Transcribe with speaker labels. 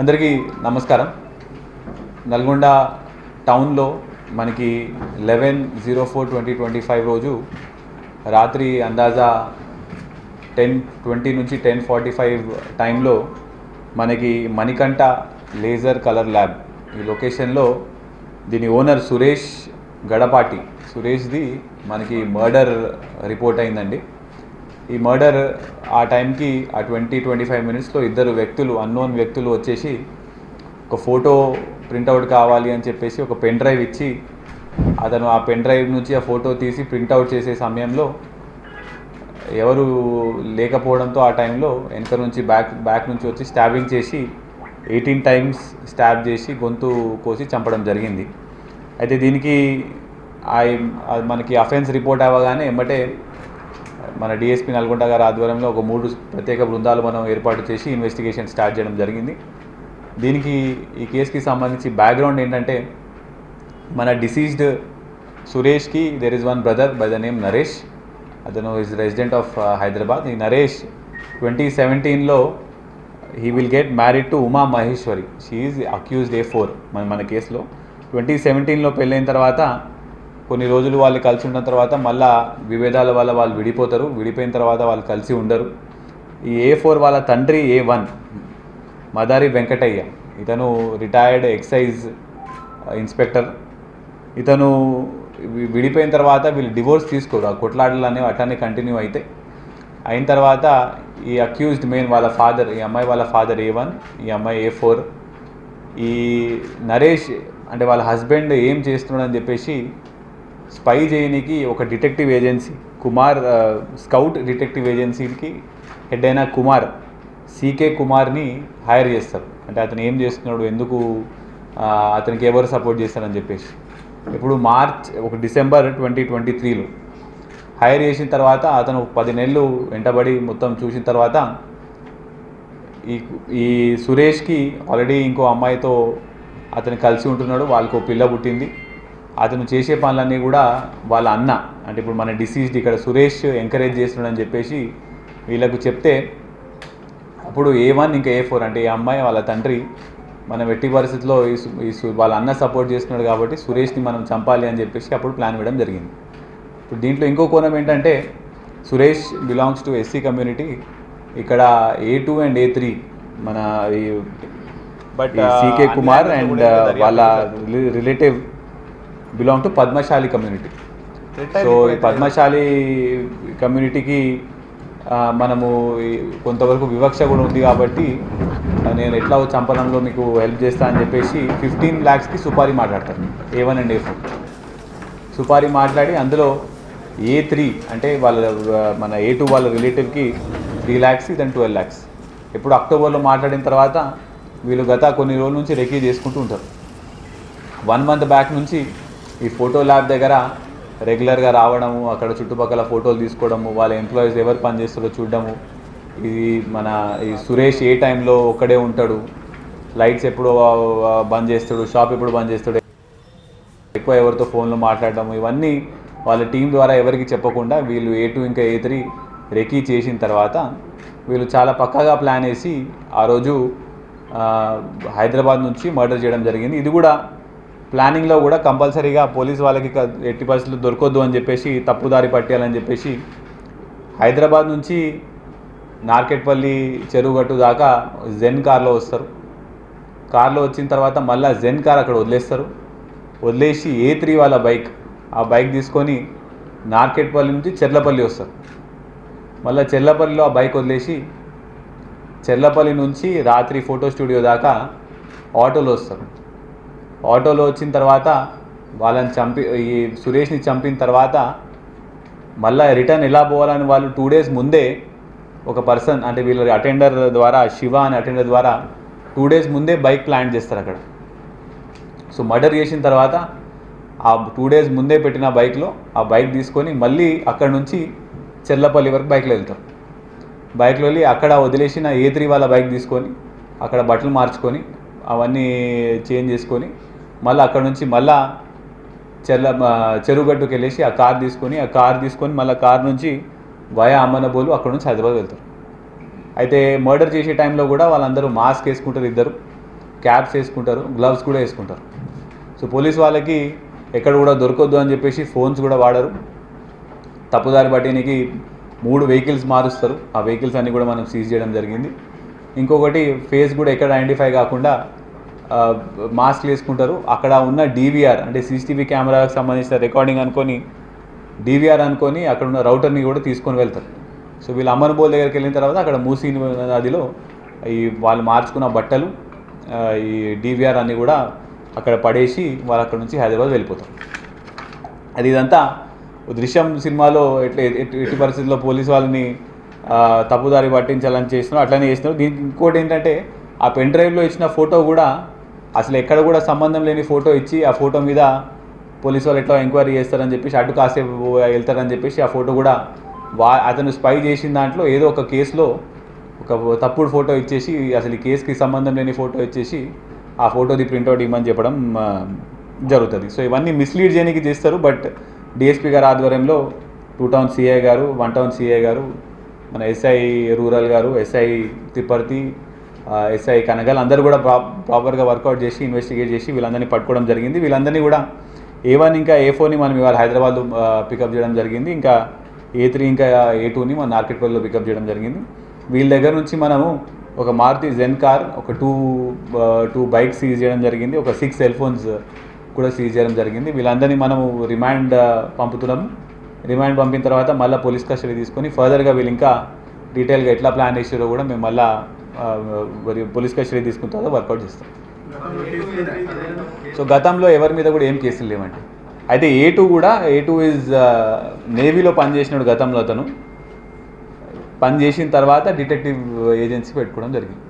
Speaker 1: అందరికీ నమస్కారం. నల్గొండ టౌన్లో మనకి eleven zero four twenty twenty five రోజు రాత్రి అందాజా టెన్ ట్వంటీ నుంచి టెన్ ఫార్టీ ఫైవ్ టైంలో మనకి మణికంఠ లేజర్ కలర్ ల్యాబ్ ఈ లొకేషన్లో దీని ఓనర్ సురేష్ గడపాటి. సురేష్ది మనకి మర్డర్ రిపోర్ట్ అయిందండి. ఈ మర్డర్ ఆ టైంకి ఆ ట్వంటీ ట్వంటీ ఫైవ్ మినిట్స్లో ఇద్దరు వ్యక్తులు అన్నోన్ వ్యక్తులు వచ్చేసి ఒక ఫోటో ప్రింట్అవుట్ కావాలి అని చెప్పేసి ఒక పెన్ డ్రైవ్ ఇచ్చి అతను ఆ పెన్ డ్రైవ్ నుంచి ఆ ఫోటో తీసి ప్రింట్అవుట్ చేసే సమయంలో ఎవరు లేకపోవడంతో ఆ టైంలో వెనక నుంచి బ్యాక్ బ్యాక్ నుంచి వచ్చి స్టాబింగ్ చేసి ఎయిటీన్ టైమ్స్ స్టాబ్ చేసి గొంతు కోసి చంపడం జరిగింది. అయితే దీనికి ఆ- ఆ మనకి అఫెన్స్ రిపోర్ట్ అవ్వగానే ఎమ్మటే మన డిఎస్పీ నల్గొండ గారి ఆధ్వర్యంలో ఒక మూడు ప్రత్యేక బృందాలు మనం ఏర్పాటు చేసి ఇన్వెస్టిగేషన్ స్టార్ట్ చేయడం జరిగింది. దీనికి ఈ కేసుకి సంబంధించి బ్యాక్గ్రౌండ్ ఏంటంటే మన deceased సురేష్కి there is one brother by the name Naresh అతను ఇస్ రెసిడెంట్ ఆఫ్ హైదరాబాద్ ఈ నరేష్ ట్వంటీ సెవెంటీన్లో he will get married to Uma Maheshwari she accused A four మన మన కేసులో. ట్వంటీ సెవెంటీన్లో పెళ్ళైన తర్వాత కొన్ని రోజులు వాళ్ళు కలిసి ఉన్న తర్వాత మళ్ళా విభేదాల వల్ల వాళ్ళు విడిపోతారు. విడిపోయిన తర్వాత వాళ్ళు కలిసి ఉండరు. ఈ ఏ ఫోర్ వాళ్ళ తండ్రి ఏ వన్ మదారి వెంకటయ్య. ఇతను రిటైర్డ్ ఎక్సైజ్ ఇన్స్పెక్టర్ ఇతను విడిపోయిన తర్వాత వీళ్ళు డివోర్స్ తీసుకోరు. ఆ కొట్లాటలు అనేవి అట్లానే కంటిన్యూ అయితే. అయిన తర్వాత ఈ అక్యూజ్డ్ మెయిన్ వాళ్ళ ఫాదర్ ఈ అమ్మాయి వాళ్ళ ఫాదర్ ఏ వన్ ఈ అమ్మాయి ఏ ఫోర్ ఈ నరేష్ అంటే వాళ్ళ హస్బెండ్ ఏం చేస్తున్నాడని చెప్పేసి స్పై చేయనికి ఒక detective agency Kumar scout detective ఏజెన్సీకి హెడ్ అయిన కుమార్ సీకే కుమార్ని హైర్ చేస్తారు. అంటే అతను ఏం చేస్తున్నాడు ఎందుకు అతనికి ఎవరు సపోర్ట్ చేస్తారని చెప్పేసి. ఇప్పుడు మార్చ్ ఒక డిసెంబర్ ట్వంటీ ట్వంటీ త్రీలో హైర్ చేసిన తర్వాత అతను పది నెలలు వెంటబడి మొత్తం చూసిన తర్వాత ఈ ఈ సురేష్కి ఆల్రెడీ ఇంకో అమ్మాయితో అతను కలిసి ఉంటున్నాడు వాళ్ళకు పిల్ల పుట్టింది. అతను చేసే పనులన్నీ కూడా వాళ్ళ అన్న. అంటే ఇప్పుడు మన డిసీజ్డ్ ఇక్కడ సురేష్ ఎంకరేజ్ చేస్తున్నాడని చెప్పేసి వీళ్ళకు చెప్తే అప్పుడు ఏ వన్ ఇంకా ఏ ఫోర్ అంటే ఈ అమ్మాయి వాళ్ళ తండ్రి మనం ఎట్టి పరిస్థితిలో ఈ వాళ్ళ అన్న సపోర్ట్ చేస్తున్నాడు కాబట్టి సురేష్ని మనం చంపాలి అని చెప్పేసి అప్పుడు ప్లాన్ వేయడం జరిగింది. ఇప్పుడు దీంట్లో ఇంకో కోణం ఏంటంటే Suresh belongs to SC community ఇక్కడ A two and A three మన ఈ
Speaker 2: But,
Speaker 1: సీకే కుమార్ అండ్ వాళ్ళ. Relative belong to Padmashali community so
Speaker 2: ఇప్పుడు
Speaker 1: ఈ పద్మశాలి కమ్యూనిటీకి మనము కొంతవరకు వివక్ష కూడా ఉంది కాబట్టి నేను ఎట్లా చంపడంలో మీకు హెల్ప్ చేస్తా అని చెప్పేసి ఫిఫ్టీన్ ల్యాక్స్కి సుపారీ మాట్లాడతారు. A one and A four supari మాట్లాడి అందులో ఏ త్రీ అంటే వాళ్ళ మన ఏ టూ వాళ్ళ రిలేటివ్కి three lakhs then twelve lakhs ఎప్పుడు అక్టోబర్లో మాట్లాడిన తర్వాత వీళ్ళు గత కొన్ని రోజుల నుంచి రెకీ చేసుకుంటూ ఉంటారు. వన్ మంత్ బ్యాక్ నుంచి ఈ ఫోటో ల్యాబ్ దగ్గర రెగ్యులర్గా రావడము అక్కడ చుట్టుపక్కల ఫోటోలు తీసుకోవడము వాళ్ళ ఎంప్లాయీస్ ఎవరు పనిచేస్తారో చూడడము. ఇది మన ఈ సురేష్ ఏ టైంలో ఒక్కడే ఉంటాడు. లైట్స్ ఎప్పుడు బంద్ చేస్తాడు షాప్ ఎప్పుడు బంద్ చేస్తాడు ఎక్కువ ఎవరితో ఫోన్లో మాట్లాడడం ఇవన్నీ వాళ్ళ టీం ద్వారా ఎవరికి చెప్పకుండా వీళ్ళు ఏ టూ ఇంకా ఏ త్రీ రెకీ చేసిన తర్వాత వీళ్ళు చాలా పక్కాగా ప్లాన్ వేసి ఆ రోజు హైదరాబాద్ నుంచి మర్డర్ చేయడం జరిగింది. ఇది కూడా ప్లానింగ్లో కూడా కంపల్సరీగా పోలీస్ వాళ్ళకి ఎట్టి పరిస్థితులు దొరకొద్దు అని చెప్పేసి తప్పుదారి పట్టేయాలని చెప్పేసి హైదరాబాద్ నుంచి నార్కెట్పల్లి చెరువుగట్టు దాకా జెన్ కార్లో వస్తారు. కార్లో వచ్చిన తర్వాత మళ్ళీ జెన్ కార్ అక్కడ వదిలేస్తారు. వదిలేసి ఏ త్రీ వాళ్ళ బైక్ ఆ బైక్ తీసుకొని నార్కెట్పల్లి నుంచి చెర్లపల్లి వస్తారు. మళ్ళీ చెర్లపల్లిలో ఆ బైక్ వదిలేసి చెర్లపల్లి నుంచి రాత్రి ఫోటో స్టూడియో దాకా ఆటోలో వస్తారు. ఆటోలో వచ్చిన తర్వాత వాళ్ళని చంపి ఈ సురేష్ని చంపిన తర్వాత మళ్ళీ రిటర్న్ ఎలా పోవాలని వాళ్ళు టూ డేస్ ముందే ఒక పర్సన్ అంటే వీళ్ళ అటెండర్ ద్వారా శివ అనే అటెండర్ ద్వారా టూ డేస్ ముందే బైక్ ప్లాన్ చేస్తారు అక్కడ. సో మర్డర్ చేసిన తర్వాత ఆ టూ డేస్ ముందే పెట్టిన బైక్లో ఆ బైక్ తీసుకొని మళ్ళీ అక్కడ నుంచి చెర్లపల్లి వరకు బైక్లో వెళ్తారు. బైక్లో వెళ్ళి అక్కడ వదిలేసిన ఏ త్రీ వాళ్ళ బైక్ తీసుకొని అక్కడ బట్టలు మార్చుకొని అవన్నీ చేంజ్ చేసుకొని మళ్ళీ అక్కడ నుంచి మళ్ళా చెర్ల ఆ, చెరువుగట్టుకు వెళ్ళేసి ఆ కార్ తీసుకొని ఆ కార్ తీసుకొని మళ్ళీ కార్ నుంచి వయా అమ్మనబోలు అక్కడ నుంచి హైదరాబాద్ వెళ్తారు. అయితే మర్డర్ చేసే టైంలో కూడా వాళ్ళందరూ మాస్క్ వేసుకుంటారు ఇద్దరు క్యాప్స్ వేసుకుంటారు గ్లవ్స్ కూడా వేసుకుంటారు. సో పోలీస్ వాళ్ళకి ఎక్కడ కూడా దొరకొద్దు అని చెప్పేసి ఫోన్స్ కూడా వాడరు. తప్పుదారి పట్టేనికి మూడు వెహికల్స్ మారుస్తారు. ఆ వెహికల్స్ అన్నీ కూడా మనం సీజ్ చేయడం జరిగింది. ఇంకొకటి ఫేస్ కూడా ఎక్కడ ఐడెంటిఫై కాకుండా మాస్క్లు వేసుకుంటారు. అక్కడ ఉన్న డీవీఆర్ అంటే సీసీటీవీ కెమెరాకి సంబంధించిన రికార్డింగ్ అనుకొని డీవీఆర్ అనుకొని అక్కడ ఉన్న రౌటర్ని కూడా తీసుకొని వెళ్తారు. సో వీళ్ళు అమ్మనబోల్ దగ్గరికి వెళ్ళిన తర్వాత అక్కడ మూసీ నదిలో ఈ వాళ్ళు మార్చుకున్న బట్టలు ఈ డీవీఆర్ అన్నీ కూడా అక్కడ పడేసి వాళ్ళు అక్కడ నుంచి హైదరాబాద్ వెళ్ళిపోతారు. అది ఇదంతా దృశ్యం సినిమాలో ఎట్లా ఎట్టి పరిస్థితుల్లో పోలీస్ వాళ్ళని తప్పుదారి పట్టించాలని చేస్తున్నారు అట్లనే చేస్తున్నారు. దీనికి ఇంకోటి ఏంటంటే ఆ పెన్ డ్రైవ్లో ఇచ్చిన ఫోటో కూడా అసలు ఎక్కడ కూడా సంబంధం లేని ఫోటో ఇచ్చి ఆ ఫోటో మీద పోలీస్ వాళ్ళు ఎట్లా ఎంక్వైరీ చేస్తారని చెప్పేసి అటు కాసేపు వెళ్తారని చెప్పేసి ఆ ఫోటో కూడా వా అతను స్పై చేసిన దాంట్లో ఏదో ఒక కేసులో ఒక తప్పుడు ఫోటో ఇచ్చేసి అసలు ఈ కేసుకి సంబంధం లేని ఫోటో ఇచ్చేసి ఆ ఫోటోది ప్రింట్అవుట్ ఇవ్వమని చెప్పడం జరుగుతుంది. సో ఇవన్నీ మిస్లీడ్ చేయడానికి చేస్తారు బట్ డిఎస్పీ గారు ఆధ్వర్యంలో టూ టౌన్ సిఐ గారు వన్ టౌన్ సిఐ గారు మన ఎస్ఐ రూరల్ గారు ఎస్ఐ తిప్పర్తి ఎస్ఐ కనగల్ అందరూ కూడా ప్రా ప్రాపర్గా వర్కౌట్ చేసి ఇన్వెస్టిగేట్ చేసి వీళ్ళందరినీ పట్టుకోవడం జరిగింది. వీళ్ళందరినీ కూడా ఏ వన్ ఇంకా ఏ ఫోర్ని మనం ఇవాళ హైదరాబాద్ పికప్ చేయడం జరిగింది. ఇంకా ఏ త్రీ ఇంకా ఏ టూని మన నార్కెట్పల్లిలో పికప్ చేయడం జరిగింది. వీళ్ళ దగ్గర నుంచి మనము ఒక మారుతి జెన్ కార్ ఒక టూ టూ బైక్స్ సీజ్ చేయడం జరిగింది. ఒక సిక్స్ సెల్ ఫోన్స్ కూడా సీజ్ చేయడం జరిగింది. వీళ్ళందరినీ మనము రిమాండ్ పంపుతున్నాము. రిమాండ్ పంపిన తర్వాత మళ్ళీ పోలీస్ కస్టడీ తీసుకొని ఫర్దర్గా వీళ్ళు ఇంకా డీటెయిల్గా ఎట్లా ప్లాన్ చేసారో కూడా మేము మళ్ళీ పోలీస్ కస్టడీ తీసుకున్న తర్వాత వర్కౌట్ చేస్తాం సో గతంలో ఎవరి మీద కూడా ఏం కేసులు లేవండి. అయితే ఏ టూ కూడా ఏ టూ ఈజ్ నేవీలో పనిచేసినాడు గతంలో అతను. పని చేసిన తర్వాత డిటెక్టివ్ ఏజెన్సీ పెట్టుకోవడం జరిగింది.